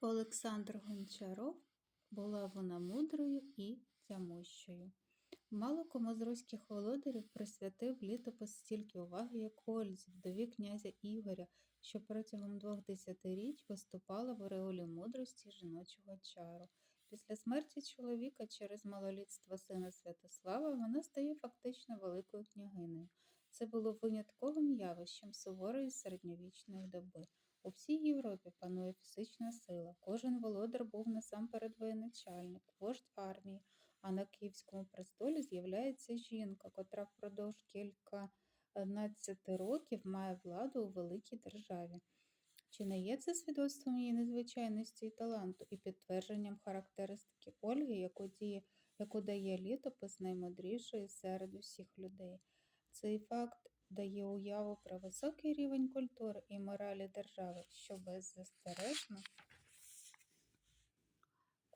Олександр Гончаров була вона мудрою і тямущою. Мало кому з руських володарів присвятив літопис стільки уваги, як Ользі, вдові князя Ігоря, що протягом двох десятиріч виступала в ореолі мудрості жіночого чару. Після смерті чоловіка через малолітство сина Святослава вона стає фактично великою княгинею. Це було винятковим явищем суворої середньовічної доби. У всій Європі панує фізична сила. Кожен володар був насамперед воєначальник, вождь армії, а на київському престолі з'являється жінка, котра впродовж кільканадцяти років має владу у великій державі. Чи не є це свідоцтвом її незвичайності і таланту і підтвердженням характеристики Ольги, яку, діє, яку дає літопис наймудрішої серед усіх людей? Цей факт дає уяву про високий рівень культури і моралі держави, що беззастережно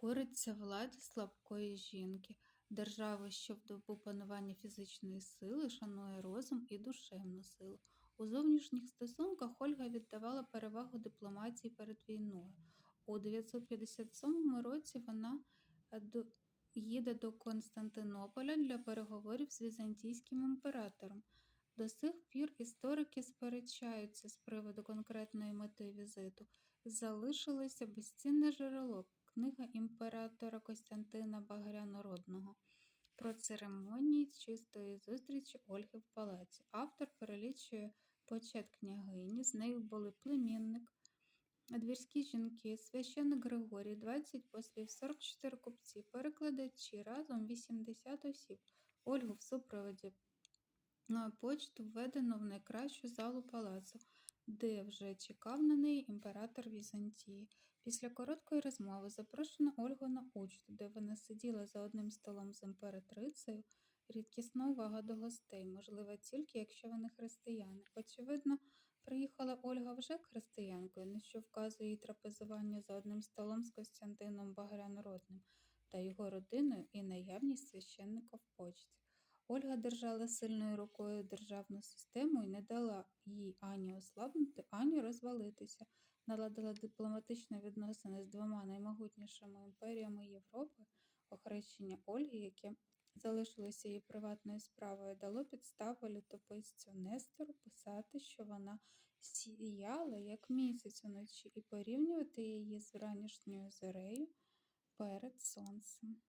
кориться владі слабкої жінки, держави, що в добу панування фізичної сили шанує розум і душевну силу. У зовнішніх стосунках Ольга віддавала перевагу дипломатії перед війною. У 957 році вона їде до Константинополя для переговорів з візантійським імператором. До сих пір історики сперечаються з приводу конкретної мети візиту. Залишилося безцінне джерело книга імператора Костянтина Багрянородного про церемонії чистої зустрічі Ольги в палаці. Автор перелічує почет княгині, з нею були племінник, двірські жінки, священник Григорій, 20 послів, 44 купці, перекладачі, разом 80 осіб. Ольгу в супроводі на почту введено в найкращу залу палацу, де вже чекав на неї імператор Візантії. Після короткої розмови запрошено Ольгу на учту, де вона сиділа за одним столом з імператрицею. Рідкісна увага до гостей, можлива тільки, якщо вони християни. Очевидно, приїхала Ольга вже християнкою, на що вказує її трапезування за одним столом з Костянтином Багрянородним та його родиною і наявність священника в почті. Ольга держала сильною рукою державну систему і не дала їй ані ослабнути, ані розвалитися. Наладила дипломатичні відносини з двома наймогутнішими імперіями Європи. Охрещення Ольги, яке залишилося її приватною справою, дало підставу літописцю Нестору писати, що вона сіяла, як місяць уночі, і порівнювати її з вранішньою зорею перед сонцем.